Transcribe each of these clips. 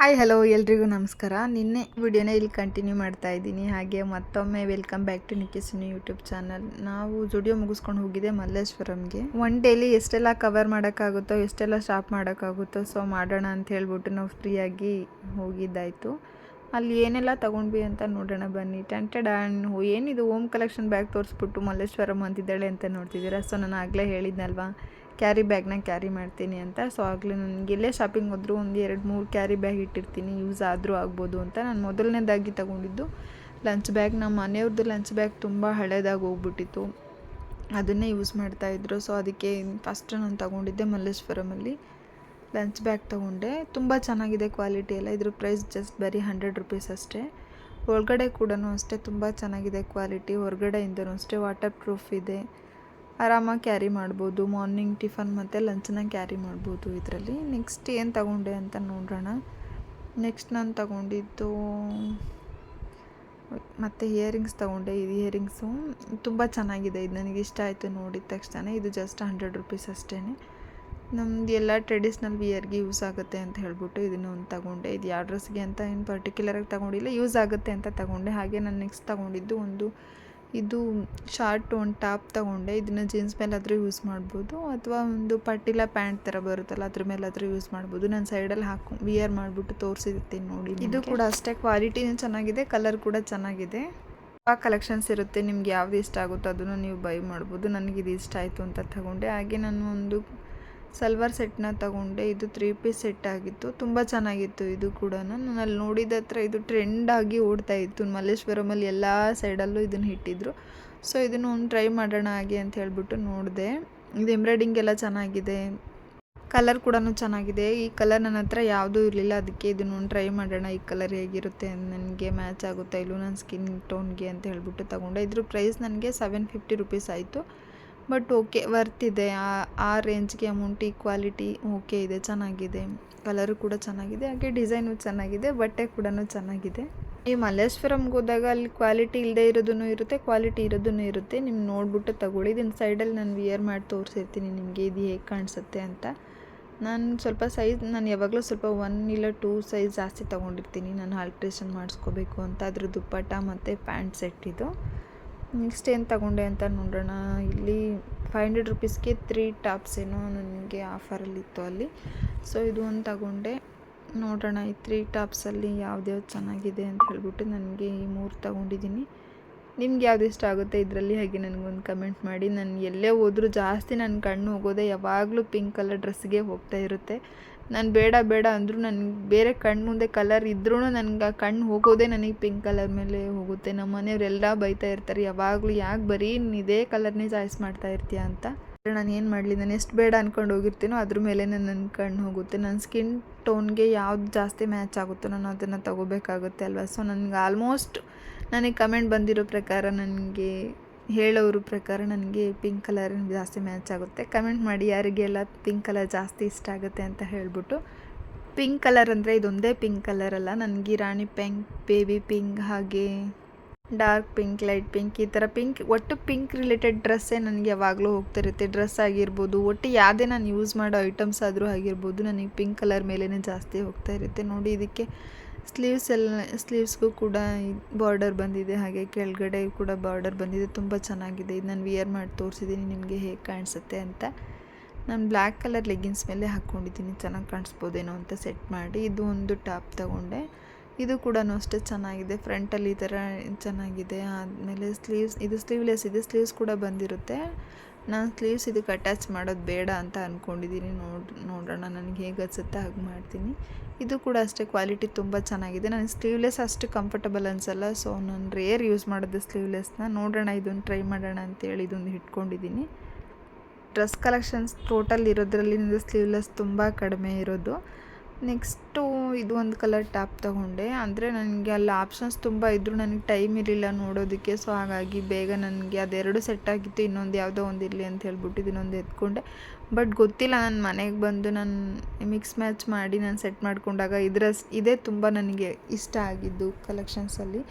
Hi hello ಎಲ್ರಿಗೂ ನಮಸ್ಕಾರ. ನಿನ್ನೆ ವಿಡಿಯೋನ ಇಲ್ಲಿ ಕಂಟಿನ್ಯೂ ಮಾಡ್ತಾ ಇದ್ದೀನಿ. ಹಾಗೆ ಮತ್ತೊಮ್ಮೆ ವೆಲ್ಕಮ್ ಬ್ಯಾಕ್ ಟು ನಿಖಿಸಿನಿ ಯೂಟ್ಯೂಬ್ ಚಾನಲ್ ನಾವು ಜುಡಿಯೋ ಮುಗಿಸ್ಕೊಂಡು ಹೋಗಿದೆ ಮಲ್ಲೇಶ್ವರಂಗೆ. ಒನ್ ಡೇಲಿ ಎಷ್ಟೆಲ್ಲ ಕವರ್ ಮಾಡೋಕ್ಕಾಗುತ್ತೋ, ಎಷ್ಟೆಲ್ಲ ಸ್ಟಾಪ್ ಮಾಡೋಕ್ಕಾಗುತ್ತೋ ಸೊ ಮಾಡೋಣ ಅಂತ ಹೇಳ್ಬಿಟ್ಟು ನಾವು ಫ್ರೀಯಾಗಿ ಹೋಗಿದ್ದಾಯಿತು. ಅಲ್ಲಿ ಏನೆಲ್ಲ ತೊಗೊಂಡ್ವಿ ಅಂತ ನೋಡೋಣ ಬನ್ನಿ. ಟೆಂಟೆಡ್ ಆ್ಯಂಡ್ ಏನಿದು ಓಮ್ ಕಲೆಕ್ಷನ್ ಬ್ಯಾಗ್ ತೋರಿಸ್ಬಿಟ್ಟು ಮಲ್ಲೇಶ್ವರಂ ಅಂತಿದ್ದಾಳೆ ಅಂತ ನೋಡ್ತಿದ್ದೀರಾ? ಸೊ ನಾನು ಆಗಲೇ ಹೇಳಿದ್ನಲ್ವಾ? ಕ್ಯಾರಿ ಬ್ಯಾಗ್ನ ಕ್ಯಾರಿ ಮಾಡ್ತೀನಿ ಅಂತ. ಸೊ ಆಗಲೇ ನನಗೆ ಎಲ್ಲೇ ಶಾಪಿಂಗ್ ಹೋದರೂ ಒಂದು ಎರಡು ಮೂರು ಕ್ಯಾರಿ ಬ್ಯಾಗ್ ಇಟ್ಟಿರ್ತೀನಿ. ಯೂಸ್ ಆದರೂ ಆಗ್ಬೋದು ಅಂತ. ನಾನು ಮೊದಲನೇದಾಗಿ ತಗೊಂಡಿದ್ದು ಲಂಚ್ ಬ್ಯಾಗ್ ನಮ್ಮ ಮನೆಯವ್ರದ್ದು ಲಂಚ್ ಬ್ಯಾಗ್ ತುಂಬ ಹಳೇದಾಗಿ ಹೋಗ್ಬಿಟ್ಟಿತ್ತು. ಅದನ್ನೇ ಯೂಸ್ ಮಾಡ್ತಾಯಿದ್ರು ಸೊ ಅದಕ್ಕೆ ಫಸ್ಟ್ ನಾನು ತಗೊಂಡಿದ್ದೆ ಮಲ್ಲೇಶ್ವರಮಲ್ಲಿ ಲಂಚ್ ಬ್ಯಾಗ್ ತೊಗೊಂಡೆ. ತುಂಬ ಚೆನ್ನಾಗಿದೆ ಕ್ವಾಲಿಟಿ ಎಲ್ಲ. ಇದ್ರ ಪ್ರೈಸ್ ಜಸ್ಟ್ ಬರೀ ಹಂಡ್ರೆಡ್ ರುಪೀಸ್ ಅಷ್ಟೇ. ಒಳಗಡೆ ಕೂಡ ಅಷ್ಟೇ. ತುಂಬ ಚೆನ್ನಾಗಿದೆ ಕ್ವಾಲಿಟಿ ಹೊರಗಡೆಯಿಂದನೂ ಅಷ್ಟೇ. ವಾಟರ್ ಪ್ರೂಫ್ ಇದೆ. ಆರಾಮಾಗಿ ಕ್ಯಾರಿ ಮಾಡ್ಬೋದು. ಮಾರ್ನಿಂಗ್ ಟಿಫನ್ ಮತ್ತು ಲಂಚನ್ನ ಕ್ಯಾರಿ ಮಾಡ್ಬೋದು ಇದರಲ್ಲಿ. ನೆಕ್ಸ್ಟ್ ಏನು ತಗೊಂಡೆ ಅಂತ ನೋಡೋಣ ನೆಕ್ಸ್ಟ್ ನಾನು ತಗೊಂಡಿದ್ದು ಮತ್ತು ಇಯರಿಂಗ್ಸ್ ತೊಗೊಂಡೆ. ಇದು ಇಯರಿಂಗ್ಸು ತುಂಬ ಚೆನ್ನಾಗಿದೆ. ಇದು ನನಗೆ ಇಷ್ಟ ಆಯಿತು ನೋಡಿದ ತಕ್ಷಣ ಇದು ಜಸ್ಟ್ ಹಂಡ್ರೆಡ್ ರುಪೀಸ್ ಅಷ್ಟೇ ನಮ್ದು ಎಲ್ಲ ಟ್ರೆಡಿಷ್ನಲ್ ವಿಯರ್ಗೆ ಯೂಸ್ ಆಗುತ್ತೆ ಅಂತ ಹೇಳ್ಬಿಟ್ಟು ಇದನ್ನು ಒಂದು ತಗೊಂಡೆ. ಇದು ಯಾವ ಡ್ರೆಸ್ಗೆ ಅಂತ ಏನು ಪರ್ಟಿಕ್ಯುಲರಾಗಿ ತಗೊಂಡಿಲ್ಲ ಯೂಸ್ ಆಗುತ್ತೆ ಅಂತ ತಗೊಂಡೆ. ಹಾಗೆ ನಾನು ನೆಕ್ಸ್ಟ್ ತಗೊಂಡಿದ್ದು ಒಂದು ಇದು ಶಾರ್ಟ್ ಒಂದು ಟಾಪ್ ತಗೊಂಡೆ ಇದನ್ನು ಜೀನ್ಸ್ ಮೇಲಾದರೂ ಯೂಸ್ ಮಾಡ್ಬೋದು ಅಥವಾ ಒಂದು ಪಟ್ಟಿಲ ಪ್ಯಾಂಟ್ ಥರ ಬರುತ್ತಲ್ಲ ಅದ್ರ ಮೇಲಾದರೂ ಯೂಸ್ ಮಾಡ್ಬೋದು. ನಾನು ಸೈಡಲ್ಲಿ ಹಾಕು ವಿಯರ್ ಮಾಡಿಬಿಟ್ಟು ತೋರಿಸಿರ್ತೀನಿ ನೋಡಿ ಇದು ಕೂಡ ಅಷ್ಟೇ ಕ್ವಾಲಿಟಿನೂ ಚೆನ್ನಾಗಿದೆ ಕಲರ್ ಕೂಡ ಚೆನ್ನಾಗಿದೆ. ಆ ಕಲೆಕ್ಷನ್ಸ್ ಇರುತ್ತೆ ನಿಮ್ಗೆ ಯಾವ್ದು ಇಷ್ಟ ಆಗುತ್ತೋ ಅದನ್ನು ನೀವು ಬೈ ಮಾಡ್ಬೋದು. ನನಗೆ ಇದು ಇಷ್ಟ ಆಯಿತು ಅಂತ ತಗೊಂಡೆ. ಹಾಗೆ ನಾನು ಒಂದು ಸಲ್ವಾರ್ ಸೆಟ್ನ ತಗೊಂಡೆ. ಇದು ತ್ರೀ ಪೀಸ್ ಸೆಟ್ ಆಗಿತ್ತು. ತುಂಬ ಚೆನ್ನಾಗಿತ್ತು ಇದು ಕೂಡ ನಾನು ಅಲ್ಲಿ ನೋಡಿದ ಹತ್ರ ಇದು ಟ್ರೆಂಡ್ ಆಗಿ ಓಡ್ತಾ ಇತ್ತು. ಮಲ್ಲೇಶ್ವರಮಲ್ಲಿ ಎಲ್ಲ ಸೈಡಲ್ಲೂ ಇದನ್ನು ಇಟ್ಟಿದ್ರು. ಸೊ ಇದನ್ನು ಒಂದು ಟ್ರೈ ಮಾಡೋಣ ಹಾಗೆ ಅಂತ ಹೇಳ್ಬಿಟ್ಟು ನೋಡಿದೆ. ಇದು ಎಂಬ್ರಾಯ್ಡಿಂಗ್ ಎಲ್ಲ ಚೆನ್ನಾಗಿದೆ. ಕಲರ್ ಕೂಡ ಚೆನ್ನಾಗಿದೆ. ಈ ಕಲರ್ ನನ್ನ ಹತ್ರ ಯಾವುದೂ ಇರಲಿಲ್ಲ. ಅದಕ್ಕೆ ಇದನ್ನು ಒಂದು ಟ್ರೈ ಮಾಡೋಣ. ಈ ಕಲರ್ ಹೇಗಿರುತ್ತೆ ನನಗೆ ಮ್ಯಾಚ್ ಆಗುತ್ತಾ ಇಲ್ಲೂ ನನ್ನ ಸ್ಕಿನ್ ಟೋನ್ಗೆ ಅಂತ ಹೇಳಿಬಿಟ್ಟು ತಗೊಂಡೆ. ಇದ್ರ ಪ್ರೈಸ್ ನನಗೆ ಸೆವೆನ್ ಫಿಫ್ಟಿ ರುಪೀಸ್ ಆಯಿತು. ಬಟ್ ಓಕೆ ವರ್ತ್ ಇದೆ. ಆ ರೇಂಜ್ಗೆ ಅಮೌಂಟ್ ಈ ಕ್ವಾಲಿಟಿ ಓಕೆ ಇದೆ, ಚೆನ್ನಾಗಿದೆ. ಕಲರು ಕೂಡ ಚೆನ್ನಾಗಿದೆ, ಹಾಗೆ ಡಿಸೈನು ಚೆನ್ನಾಗಿದೆ, ಬಟ್ಟೆ ಕೂಡ ಚೆನ್ನಾಗಿದೆ. ಈ ಮಲ್ಲೇಶ್ವರಂಗೆ ಹೋದಾಗ ಅಲ್ಲಿ ಕ್ವಾಲಿಟಿ ಇಲ್ಲದೆ ಇರೋದೂ ಇರುತ್ತೆ ಕ್ವಾಲಿಟಿ ಇರೋದೂ ಇರುತ್ತೆ. ನಿಮ್ಗೆ ನೋಡ್ಬಿಟ್ಟು ತಗೊಳ್ಳಿ. ಇದನ್ನು ಸೈಡಲ್ಲಿ ನಾನು ವಿಯರ್ ಮಾಡಿ ತೋರಿಸಿರ್ತೀನಿ. ನಿಮಗೆ ಇದು ಹೇಗೆ ಕಾಣಿಸುತ್ತೆ ಅಂತ. ನಾನು ಸ್ವಲ್ಪ ಸೈಜ್ ನಾನು ಯಾವಾಗಲೂ ಸ್ವಲ್ಪ ಒನ್ ಇಲ್ಲ ಟೂ ಸೈಜ್ ಜಾಸ್ತಿ ತೊಗೊಂಡಿರ್ತೀನಿ. ನಾನು ಆಲ್ಟ್ರೇಷನ್ ಮಾಡಿಸ್ಕೋಬೇಕು ಅಂತ. ಅದ್ರ ದುಪ್ಪಟ್ಟ ಮತ್ತು ಪ್ಯಾಂಟ್ ಸೆಟ್ ಇದು. ನೆಕ್ಸ್ಟ್ ಏನು ತಗೊಂಡೆ ಅಂತ ನೋಡೋಣ. ಇಲ್ಲಿ ಫೈವ್ ಹಂಡ್ರೆಡ್ ರುಪೀಸ್ಗೆ ತ್ರೀ ಟಾಪ್ಸ್ ಏನೋ ನನಗೆ ಆಫರಲ್ಲಿತ್ತು ಅಲ್ಲಿ ಸೊ ಇದು ಒಂದು ತಗೊಂಡೆ. ನೋಡೋಣ ಈ ತ್ರೀ ಟಾಪ್ಸಲ್ಲಿ ಯಾವ್ದ್ಯಾವ್ದು ಚೆನ್ನಾಗಿದೆ ಅಂತ ಹೇಳ್ಬಿಟ್ಟು ನನಗೆ ಈ ಮೂರು ತಗೊಂಡಿದ್ದೀನಿ. ನಿಮ್ಗೆ ಯಾವ್ದು ಇಷ್ಟ ಆಗುತ್ತೆ ಇದರಲ್ಲಿ ಹಾಗೆ ನನಗೊಂದು ಕಮೆಂಟ್ ಮಾಡಿ. ನಾನು ಎಲ್ಲೇ ಹೋದರೂ ಜಾಸ್ತಿ ನನ್ನ ಕಣ್ಣು ಹೋಗೋದೇ ಯಾವಾಗಲೂ ಪಿಂಕ್ ಕಲರ್ ಡ್ರೆಸ್ಗೆ ಹೋಗ್ತಾ ಇರುತ್ತೆ. ನಾನು ಬೇಡ ಬೇಡ ಅಂದರೂ ನನಗೆ ಬೇರೆ ಕಣ್ಣು ಮುಂದೆ ಕಲರ್ ಇದ್ರೂ ನನ್ಗೆ ಆ ಕಣ್ಣು ಹೋಗೋದೇ ನನಗೆ ಪಿಂಕ್ ಕಲರ್ ಮೇಲೆ ಹೋಗುತ್ತೆ. ನಮ್ಮ ಮನೆಯವರೆಲ್ಲ ಬೈತಾ ಇರ್ತಾರೆ, ಯಾವಾಗಲೂ ಯಾಕೆ ಬರೀ ನೀನು ಇದೇ ಕಲರ್ನೇ ಚಾಯ್ಸ್ ಮಾಡ್ತಾ ಇರ್ತೀಯ ಅಂತ. ನಾನು ಏನು ಮಾಡಲಿ, ನಾನು ಎಷ್ಟು ಬೇಡ ಅಂದ್ಕೊಂಡು ಹೋಗಿರ್ತೀನೋ ಅದ್ರ ಮೇಲೆ ನನ್ನ ಕಣ್ಣು ಹೋಗುತ್ತೆ. ನನ್ನ ಸ್ಕಿನ್ ಟೋನ್ಗೆ ಯಾವ್ದು ಜಾಸ್ತಿ ಮ್ಯಾಚ್ ಆಗುತ್ತೋ ನಾನು ಅದನ್ನು ತಗೋಬೇಕಾಗುತ್ತೆ ಅಲ್ವಾ? ಸೊ ನನಗೆ ಆಲ್ಮೋಸ್ಟ್ ನನಗೆ ಕಮೆಂಟ್ ಬಂದಿರೋ ಪ್ರಕಾರ ನನಗೆ ಹೇಳೋರ ಪ್ರಕಾರ ನನಗೆ ಪಿಂಕ್ ಕಲರ್ ಜಾಸ್ತಿ ಮ್ಯಾಚ್ ಆಗುತ್ತೆ. ಕಮೆಂಟ್ ಮಾಡಿ ಯಾರಿಗೆಲ್ಲ ಪಿಂಕ್ ಕಲರ್ ಜಾಸ್ತಿ ಇಷ್ಟ ಆಗುತ್ತೆ ಅಂತ ಹೇಳ್ಬಿಟ್ಟು. ಪಿಂಕ್ ಕಲರ್ ಅಂದರೆ ಇದೊಂದೇ ಪಿಂಕ್ ಕಲರ್ ಅಲ್ಲ, ನನಗೆ ರಾಣಿ ಪಿಂಕ್, ಬೇಬಿ ಪಿಂಕ್ ಹಾಗೆ ಡಾರ್ಕ್ ಪಿಂಕ್, ಲೈಟ್ ಪಿಂಕ್ ಈ ಥರ ಪಿಂಕ್, ಒಟ್ಟು ಪಿಂಕ್ ರಿಲೇಟೆಡ್ ಡ್ರೆಸ್ಸೇ ನನಗೆ ಯಾವಾಗಲೂ ಹೋಗ್ತಿರುತ್ತೆ. ಡ್ರೆಸ್ ಆಗಿರ್ಬೋದು, ಒಟ್ಟು ಯಾವುದೇ ನಾನು ಯೂಸ್ ಮಾಡೋ ಐಟಮ್ಸ್ ಆದರೂ ಆಗಿರ್ಬೋದು, ನನಗೆ ಪಿಂಕ್ ಕಲರ್ ಮೇಲೇ ಜಾಸ್ತಿ ಹೋಗ್ತಾ ಇರುತ್ತೆ. ನೋಡಿ ಇದಕ್ಕೆ ಸ್ಲೀವ್ಸ್ ಎಲ್ಲ ಸ್ಲೀವ್ಸ್ಗೂ ಕೂಡ ಬಾರ್ಡರ್ ಬಂದಿದೆ, ಹಾಗೆ ಕೆಳಗಡೆ ಕೂಡ ಬಾರ್ಡರ್ ಬಂದಿದೆ, ತುಂಬ ಚೆನ್ನಾಗಿದೆ. ಇದು ನಾನು ವಿಯರ್ ಮಾಡಿ ತೋರಿಸಿದ್ದೀನಿ ನಿಮಗೆ ಹೇಗೆ ಕಾಣಿಸುತ್ತೆ ಅಂತ. ನಾನು ಬ್ಲ್ಯಾಕ್ ಕಲರ್ ಲೆಗ್ಗಿನ್ಸ್ ಮೇಲೆ ಹಾಕ್ಕೊಂಡಿದ್ದೀನಿ ಚೆನ್ನಾಗಿ ಕಾಣಿಸ್ಬೋದೇನೋ ಅಂತ ಸೆಟ್ ಮಾಡಿ. ಇದು ಒಂದು ಟಾಪ್ ತಗೊಂಡೆ. ಇದು ಕೂಡ ಅಷ್ಟೇ ಚೆನ್ನಾಗಿದೆ. ಫ್ರಂಟಲ್ಲಿ ಈ ಥರ ಚೆನ್ನಾಗಿದೆ. ಆದಮೇಲೆ ಸ್ಲೀವ್ಸ್ ಇದು ಸ್ಲೀವ್ಲೆಸ್ ಇದೆ. ಸ್ಲೀವ್ಸ್ ಕೂಡ ಬಂದಿರುತ್ತೆ. ನಾನು ಸ್ಲೀವ್ಸ್ ಇದಕ್ಕೆ ಅಟ್ಯಾಚ್ ಮಾಡೋದು ಬೇಡ ಅಂತ ಅಂದ್ಕೊಂಡಿದ್ದೀನಿ ನೋಡಿ, ನೋಡೋಣ ನನಗೆ ಹೇಗೆ ಅನಿಸುತ್ತೆ ಹಾಗೆ ಮಾಡ್ತೀನಿ. ಇದು ಕೂಡ ಅಷ್ಟೇ ಕ್ವಾಲಿಟಿ ತುಂಬ ಚೆನ್ನಾಗಿದೆ. ನನಗೆ ಸ್ಲೀವ್ಲೆಸ್ ಅಷ್ಟು ಕಂಫರ್ಟಬಲ್ ಅನಿಸಲ್ಲ. ಸೊ ನಾನು ರೇರ್ ಯೂಸ್ ಮಾಡೋದು ಸ್ಲೀವ್ಲೆಸ್ನ ನೋಡೋಣ ಇದನ್ನು ಟ್ರೈ ಮಾಡೋಣ ಅಂತೇಳಿ ಇದೊಂದು ಇಟ್ಕೊಂಡಿದ್ದೀನಿ ಡ್ರೆಸ್ ಕಲೆಕ್ಷನ್ಸ್ ಟೋಟಲ್ ಇರೋದ್ರಲ್ಲಿ ಸ್ಲೀವ್ಲೆಸ್ ತುಂಬ ಕಡಿಮೆ ಇರೋದು. ನೆಕ್ಸ್ಟು ಇದು ಒಂದು ಕಲರ್ ಟಾಪ್ ತೊಗೊಂಡೆ. ಅಂದರೆ ನನಗೆ ಅಲ್ಲಿ ಆಪ್ಷನ್ಸ್ ತುಂಬ ಇದ್ದರೂ ನನಗೆ ಟೈಮ್ ಇರಲಿಲ್ಲ ನೋಡೋದಕ್ಕೆ. ಸೊ ಹಾಗಾಗಿ ಬೇಗ ನನಗೆ ಅದೆರಡು ಸೆಟ್ ಆಗಿತ್ತು. ಇನ್ನೊಂದು ಯಾವುದೋ ಒಂದು ಇರಲಿ ಅಂತ ಹೇಳ್ಬಿಟ್ಟು ಇದನ್ನೊಂದು ಎತ್ಕೊಂಡೆ. ಬಟ್ ಗೊತ್ತಿಲ್ಲ. ನನ್ನ ಮನೆಗೆ ಬಂದು ನಾನು ಮಿಕ್ಸ್ ಮ್ಯಾಚ್ ಮಾಡಿ ನಾನು ಸೆಟ್ ಮಾಡಿಕೊಂಡಾಗ ಇದರ ಇದೇ ತುಂಬ ನನಗೆ ಇಷ್ಟ ಆಗಿದ್ದು ಕಲೆಕ್ಷನ್ಸಲ್ಲಿ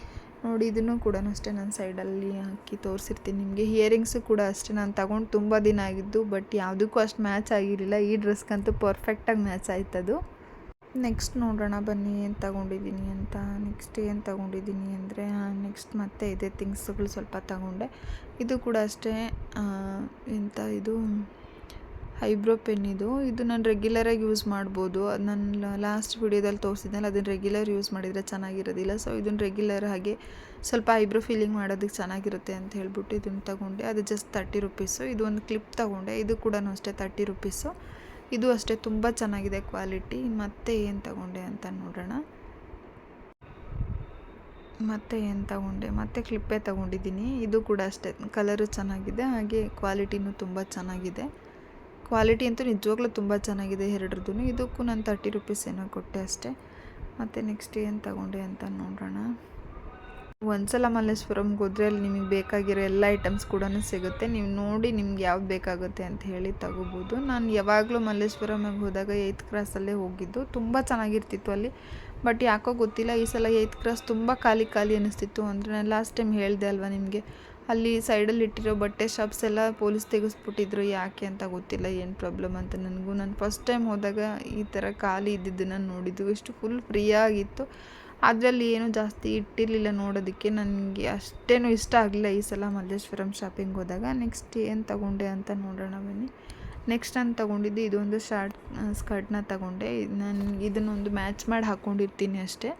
ನೋಡಿ, ಇದನ್ನು ಕೂಡ ಅಷ್ಟೇ ನಾನು ಸೈಡಲ್ಲಿ ಹಾಕಿ ತೋರಿಸಿರ್ತೀನಿ. ನಿಮಗೆ ಹಿಯರಿಂಗ್ಸು ಕೂಡ ಅಷ್ಟೇ. ನಾನು ತಗೊಂಡು ತುಂಬ ದಿನ ಆಗಿದ್ದು ಬಟ್ ಯಾವುದಕ್ಕೂ ಅಷ್ಟು ಮ್ಯಾಚ್ ಆಗಿರಲಿಲ್ಲ. ಈ ಡ್ರೆಸ್ಗಂತೂ ಪರ್ಫೆಕ್ಟಾಗಿ ಮ್ಯಾಚ್ ಆಯ್ತದು. ನೆಕ್ಸ್ಟ್ ನೋಡೋಣ ಬನ್ನಿ, ಏನು ತಗೊಂಡಿದ್ದೀನಿ ಅಂತ. ನೆಕ್ಸ್ಟ್ ಏನು ತಗೊಂಡಿದ್ದೀನಿ ಅಂದರೆ ನೆಕ್ಸ್ಟ್ ಮತ್ತೆ ಇದೇ ಥಿಂಗ್ಸ್ಗಳು ಸ್ವಲ್ಪ ತಗೊಂಡೆ. ಇದು ಕೂಡ ಅಷ್ಟೇ ಎಂಥ ಇದು? ಐಬ್ರೋ ಪೆನ್ ಇದು. ಇದು ನಾನು ರೆಗ್ಯುಲರಾಗಿ ಯೂಸ್ ಮಾಡ್ಬೋದು. ಅದು ನಾನು ಲಾಸ್ಟ್ ವಿಡಿಯೋದಲ್ಲಿ ತೋರಿಸಿದ್ನಲ್ಲ ಅದನ್ನು ರೆಗ್ಯುಲರ್ ಯೂಸ್ ಮಾಡಿದರೆ ಚೆನ್ನಾಗಿರೋದಿಲ್ಲ. ಸೊ ಇದನ್ನು ರೆಗ್ಯುಲರ್ ಹಾಗೆ ಸ್ವಲ್ಪ ಐಬ್ರೋ ಫೀಲಿಂಗ್ ಮಾಡೋದಕ್ಕೆ ಚೆನ್ನಾಗಿರುತ್ತೆ ಅಂತ ಹೇಳ್ಬಿಟ್ಟು ಇದನ್ನು ತಗೊಂಡೆ. ಅದು ಜಸ್ಟ್ ತರ್ಟಿ ರುಪೀಸು ಇದು ಒಂದು ಕ್ಲಿಪ್ ತಗೊಂಡೆ. ಇದು ಕೂಡ ಅಷ್ಟೇ ತರ್ಟಿ ರುಪೀಸು ಇದು ಅಷ್ಟೇ, ತುಂಬ ಚೆನ್ನಾಗಿದೆ ಕ್ವಾಲಿಟಿ. ಮತ್ತೆ ಏನು ತಗೊಂಡೆ ಅಂತ ನೋಡೋಣ. ಮತ್ತೆ ಏನು ತಗೊಂಡೆ? ಮತ್ತೆ ಕ್ಲಿಪ್ಪೇ ತಗೊಂಡಿದ್ದೀನಿ. ಇದು ಕೂಡ ಅಷ್ಟೇ, ಕಲರು ಚೆನ್ನಾಗಿದೆ, ಹಾಗೆ ಕ್ವಾಲಿಟಿನೂ ತುಂಬ ಚೆನ್ನಾಗಿದೆ. ಕ್ವಾಲಿಟಿ ಅಂತೂ ನಿಜವಾಗ್ಲೂ ತುಂಬ ಚೆನ್ನಾಗಿದೆ ಎರಡ್ರದ್ದು ಇದಕ್ಕೂ ನಾನು ತರ್ಟಿ ರುಪೀಸ್ ಏನೋ ಕೊಟ್ಟೆ ಅಷ್ಟೇ. ಮತ್ತು ನೆಕ್ಸ್ಟ್ ಏನು ತಗೊಂಡೆ ಅಂತ ನೋಡೋಣ. ಒಂದ್ಸಲ ಮಲ್ಲೇಶ್ವರಂಗೆ ಹೋದ್ರೆ ಅಲ್ಲಿ ನಿಮಗೆ ಬೇಕಾಗಿರೋ ಎಲ್ಲ ಐಟಮ್ಸ್ ಕೂಡ ಸಿಗುತ್ತೆ. ನೀವು ನೋಡಿ ನಿಮ್ಗೆ ಯಾವ್ದು ಬೇಕಾಗುತ್ತೆ ಅಂತ ಹೇಳಿ ತಗೋಬೋದು. ನಾನು ಯಾವಾಗಲೂ ಮಲ್ಲೇಶ್ವರಮಿಗೆ ಹೋದಾಗ ಏಯ್ತ್ ಕ್ರಾಸಲ್ಲೇ ಹೋಗಿದ್ದು. ತುಂಬ ಚೆನ್ನಾಗಿರ್ತಿತ್ತು ಅಲ್ಲಿ. ಬಟ್ ಯಾಕೋ ಗೊತ್ತಿಲ್ಲ, ಈ ಸಲ ಏಯ್ತ್ ಕ್ರಾಸ್ ತುಂಬ ಖಾಲಿ ಖಾಲಿ ಅನಿಸ್ತಿತ್ತು ಅಂದರೆ ನಾನು ಲಾಸ್ಟ್ ಟೈಮ್ ಹೇಳಿದೆ ಅಲ್ವಾ ನಿಮಗೆ? ಅಲ್ಲಿ ಸೈಡಲ್ಲಿ ಇಟ್ಟಿರೋ ಬಟ್ಟೆ ಶಾಪ್ಸ್ ಎಲ್ಲ ಪೊಲೀಸ್ ತೆಗೆಸ್ಬಿಟ್ಟಿದ್ರು. ಯಾಕೆ ಅಂತ ಗೊತ್ತಿಲ್ಲ, ಏನು ಪ್ರಾಬ್ಲಮ್ ಅಂತ ನನಗೂ. ನಾನು ಫಸ್ಟ್ ಟೈಮ್ ಹೋದಾಗ ಈ ಥರ ಖಾಲಿ ಇದ್ದಿದ್ದನ್ನು ನೋಡಿದ್ದು. ಎಷ್ಟು ಫುಲ್ ಫ್ರೀಯಾಗಿತ್ತು ಅದರಲ್ಲಿ ಏನು ಜಾಸ್ತಿ ಇಟ್ಟಿರಲಿಲ್ಲ ನೋಡೋದಕ್ಕೆ ನನಗೆ ಅಷ್ಟೇನು ಇಷ್ಟ ಆಗಲಿಲ್ಲ ಈ ಸಲ ಮಲ್ಲೇಶ್ವರಂ ಶಾಪಿಂಗ್ ಹೋದಾಗ. ನೆಕ್ಸ್ಟ್ ಏನು ತಗೊಂಡೆ ಅಂತ ನೋಡೋಣ ಬನ್ನಿ. ನೆಕ್ಸ್ಟ್ ನಾನು ತಗೊಂಡಿದ್ದು ಇದೊಂದು ಶಾರ್ಟ್ ಸ್ಕರ್ಟ್ನ ತಗೊಂಡೆ. ನಾನು, ಇದನ್ನೊಂದು ಮ್ಯಾಚ್ ಮಾಡಿ ಹಾಕ್ಕೊಂಡಿರ್ತೀನಿ ಅಷ್ಟೇ.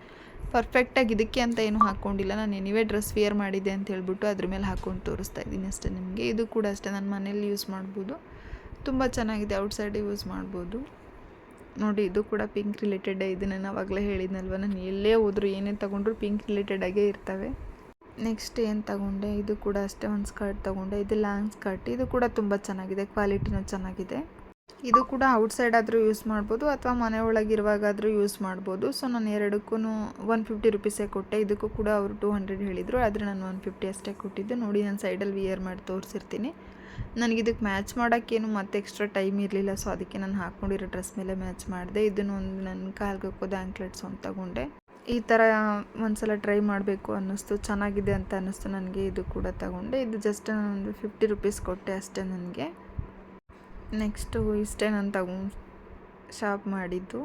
ಪರ್ಫೆಕ್ಟಾಗಿ ಇದಕ್ಕೆ ಅಂತ ಏನು ಹಾಕ್ಕೊಂಡಿಲ್ಲ ನಾನು ಎನಿವೇ ಡ್ರೆಸ್ ವಿಯರ್ ಮಾಡಿದೆ ಅಂತ ಹೇಳ್ಬಿಟ್ಟು ಅದ್ರ ಮೇಲೆ ಹಾಕ್ಕೊಂಡು ತೋರಿಸ್ತಾ ಇದ್ದೀನಿ ಅಷ್ಟೇ ನಿಮಗೆ. ಇದು ಕೂಡ ಅಷ್ಟೇ. ನಾನು ಮನೇಲಿ ಯೂಸ್ ಮಾಡ್ಬೋದು. ತುಂಬ ಚೆನ್ನಾಗಿದೆ. ಔಟ್ಸೈಡ್ ಯೂಸ್ ಮಾಡ್ಬೋದು. ನೋಡಿ, ಇದು ಕೂಡ ಪಿಂಕ್ ರಿಲೇಟೆಡ್ ಇದನ್ನು ನಾನು ಆವಾಗಲೇ ಹೇಳಿದ್ನಲ್ವ? ನಾನು ಎಲ್ಲೇ ಹೋದ್ರು ಏನೇ ತಗೊಂಡ್ರು ಪಿಂಕ್ ರಿಲೇಟೆಡಾಗೇ ಇರ್ತವೆ. ನೆಕ್ಸ್ಟ್ ಏನು ತಗೊಂಡೆ? ಇದು ಕೂಡ ಅಷ್ಟೇ ಒಂದು ಸ್ಕರ್ಟ್ ತಗೊಂಡೆ. ಇದು ಲಾಂಗ್ ಸ್ಕರ್ಟ್ ಇದು ಕೂಡ ತುಂಬ ಚೆನ್ನಾಗಿದೆ ಕ್ವಾಲಿಟಿನೂ ಚೆನ್ನಾಗಿದೆ. ಇದು ಕೂಡ ಔಟ್ಸೈಡ್ ಆದರೂ ಯೂಸ್ ಮಾಡ್ಬೋದು ಅಥವಾ ಮನೆ ಒಳಗಿರುವಾಗಾದರೂ ಯೂಸ್ ಮಾಡ್ಬೋದು. ಸೊ ನಾನು ಎರಡಕ್ಕೂ ಒನ್ ಫಿಫ್ಟಿ ರುಪೀಸೇ ಕೊಟ್ಟೆ. ಇದಕ್ಕೂ ಕೂಡ ಅವರು ಟೂ ಹಂಡ್ರೆಡ್ ಹೇಳಿದರು. ಆದರೆ ನಾನು ಒನ್ ಫಿಫ್ಟಿ ಅಷ್ಟೇ ಕೊಟ್ಟಿದ್ದು. ನೋಡಿ, ನಾನು ಸೈಡಲ್ಲಿ ವಿಯರ್ ಮಾಡಿ ತೋರಿಸಿರ್ತೀನಿ. ನನಗೆ ಇದಕ್ಕೆ ಮ್ಯಾಚ್ ಮಾಡೋಕ್ಕೇನು ಮತ್ತೆ ಎಕ್ಸ್ಟ್ರಾ ಟೈಮ್ ಇರಲಿಲ್ಲ. ಸೊ ಅದಕ್ಕೆ ನಾನು ಹಾಕ್ಕೊಂಡಿರೋ ಡ್ರೆಸ್ ಮೇಲೆ ಮ್ಯಾಚ್ ಮಾಡಿದೆ. ಇದನ್ನು ಒಂದು ನನ್ನ ಕಾಲ್ಗೆ ಹಾಕೋದು ಒಂದು ತಗೊಂಡೆ. ಈ ಥರ ಒಂದ್ಸಲ ಟ್ರೈ ಮಾಡಬೇಕು ಅನ್ನಿಸ್ತು. ಚೆನ್ನಾಗಿದೆ ಅಂತ ಅನ್ನಿಸ್ತು. ನನಗೆ ಇದು ಕೂಡ ತಗೊಂಡೆ. ಇದು ಜಸ್ಟ್ ಒಂದು ಫಿಫ್ಟಿ ರುಪೀಸ್ ಕೊಟ್ಟೆ ಅಷ್ಟೇ ನನಗೆ. ನೆಕ್ಸ್ಟು ಇಷ್ಟೇ ನಾನು ತಗೊಂಡು ಶಾಪ್ ಮಾಡಿದ್ದು.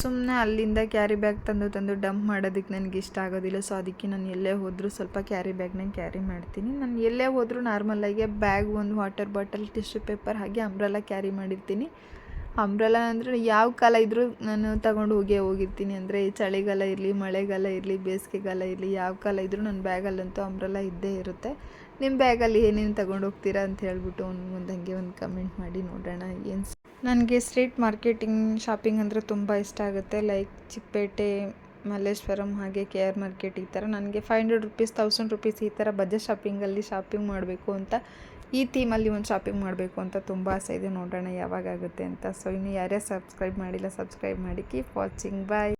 ಸುಮ್ಮನೆ ಅಲ್ಲಿಂದ ಕ್ಯಾರಿ ಬ್ಯಾಗ್ ತಂದು ತಂದು ಡಂಪ್ ಮಾಡೋದಕ್ಕೆ ನನಗೆ ಇಷ್ಟ ಆಗೋದಿಲ್ಲ. ಸೊ ಅದಕ್ಕೆ ನಾನು ಎಲ್ಲೇ ಹೋದರೂ ಸ್ವಲ್ಪ ಕ್ಯಾರಿ ಬ್ಯಾಗ್ನ ಕ್ಯಾರಿ ಮಾಡ್ತೀನಿ. ನಾನು ಎಲ್ಲೇ ಹೋದರೂ ನಾರ್ಮಲಾಗಿ ಬ್ಯಾಗ್ ಒಂದು ವಾಟರ್ ಬಾಟಲ್ ಟಿಶ್ಯೂ ಪೇಪರ್ ಹಾಗೆ ಅಂಬ್ರೆಲ್ಲ ಕ್ಯಾರಿ ಮಾಡಿರ್ತೀನಿ. ಅಂಬ್ರೆಲ್ಲ ಅಂದರೆ ಯಾವ ಕಾಲ ಇದ್ದರೂ ನಾನು ತಗೊಂಡು ಹೋಗೇ ಹೋಗಿರ್ತೀನಿ. ಅಂದರೆ ಚಳಿಗಾಲ ಇರಲಿ, ಮಳೆಗಾಲ ಇರಲಿ, ಬೇಸಿಗೆಗಾಲ ಇರಲಿ, ಯಾವ ಕಾಲ ಇದ್ದರೂ ನನ್ನ ಬ್ಯಾಗಲ್ಲಂತೂ ಅಂಬ್ರೆಲ್ಲ ಇದ್ದೇ ಇರುತ್ತೆ. ನಿಮ್ಮ ಬ್ಯಾಗಲ್ಲಿ ಏನೇನು ತಗೊಂಡು ಹೋಗ್ತೀರಾ ಅಂತ ಹೇಳ್ಬಿಟ್ಟು ಒಂದು ಹಂಗೆ ಒಂದು ಕಮೆಂಟ್ ಮಾಡಿ ನೋಡೋಣ. ಏನು ನನಗೆ ಸ್ಟ್ರೀಟ್ ಮಾರ್ಕೆಟಿಂಗ್, ಶಾಪಿಂಗ್ ಅಂದರೆ ತುಂಬ ಇಷ್ಟ ಆಗುತ್ತೆ. ಲೈಕ್ ಚಿಕ್ಕಪೇಟೆ, ಮಲ್ಲೇಶ್ವರಂ ಹಾಗೆ ಕೆ ಆರ್ ಮಾರ್ಕೆಟ್ ಈ ಥರ. ನನಗೆ five hundred rupees thousand rupees ಈ ಥರ ಬಜೆಟ್ ಶಾಪಿಂಗಲ್ಲಿ ಶಾಪಿಂಗ್ ಮಾಡಬೇಕು ಅಂತ, ಈ ಥೀಮಲ್ಲಿ ಒಂದು ಶಾಪಿಂಗ್ ಮಾಡಬೇಕು ಅಂತ ತುಂಬ ಆಸೆ ಇದೆ ನೋಡೋಣ ಯಾವಾಗ ಆಗುತ್ತೆ ಅಂತ. ಸೊ ಇನ್ನು ಯಾರ್ಯಾರು ಸಬ್ಸ್ಕ್ರೈಬ್ ಮಾಡಿಲ್ಲ ಸಬ್ಸ್ಕ್ರೈಬ್ ಮಾಡಿ. Keep watching bye